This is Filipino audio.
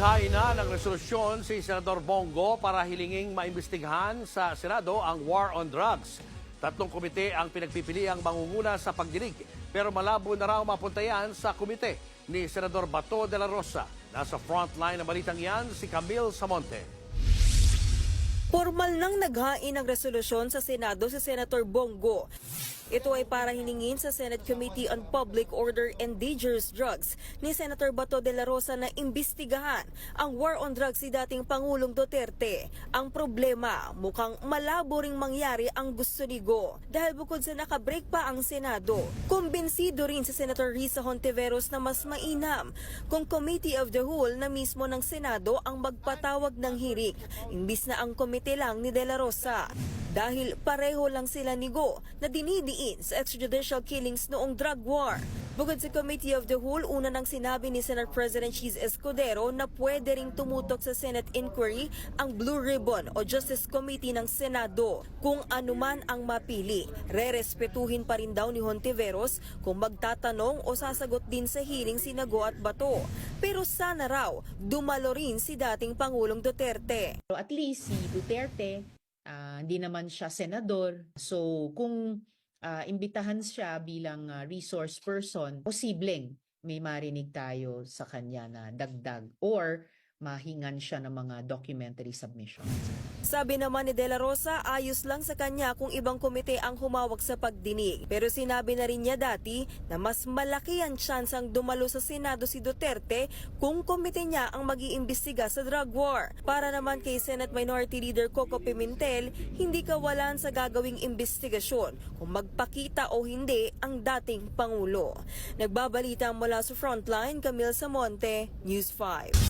Naghain na ng resolusyon si Senador Bongo para hilinging maimbestigahan sa Senado ang war on drugs. Tatlong komite ang pinagpipiliang mangunguna sa pagdinig pero malabo na raw mapunta yan sa komite ni Senador Bato de la Rosa. Nasa frontline ng balitang yan si Camille Samonte. Formal nang naghain ng resolusyon sa Senado si Senator Bongo. Ito ay para hiningin sa Senate Committee on Public Order and Dangerous Drugs ni Senator Bato de la Rosa na imbestigahan ang war on drugs ni dating Pangulong Duterte. Ang problema, mukhang malabo ring mangyari ang gusto ni Go dahil bukod sa nakabreak pa ang Senado, kumbinsido rin si Senator Risa Hontiveros na mas mainam kung Committee of the Whole na mismo ng Senado ang magpatawag ng hearing imbis na ang komite lang ni De La Rosa. Dahil pareho lang sila ni Go na dinidiin sa extrajudicial killings noong drug war. Bukod sa Committee of the Whole, una nang sinabi ni Senate President Cheese Escudero na pwede ring tumutok sa Senate inquiry ang Blue Ribbon o Justice Committee ng Senado kung anuman ang mapili. Rerespetuhin pa rin daw ni Hontiveros kung magtatanong o sasagot din sa hearing si Nago at Bato. Pero sana raw dumalo rin si dating Pangulong Duterte. At least si Duterte, ah, hindi naman siya senador. So kung ah, imbitahan siya bilang ah, resource person, posibleng may marinig tayo sa kanya na dagdag or mahingan siya ng mga documentary submissions. Sabi naman ni De La Rosa, ayos lang sa kanya kung ibang komite ang humawak sa pagdinig. Pero sinabi na rin niya dati na mas malaki ang tsansang dumalo sa Senado si Duterte kung komite niya ang mag-iimbestiga sa drug war. Para naman kay Senate Minority Leader Coco Pimentel, hindi kawalan sa gagawing investigasyon kung magpakita o hindi ang dating Pangulo. Nagbabalita mula sa Frontline, Camille Samonte, News 5.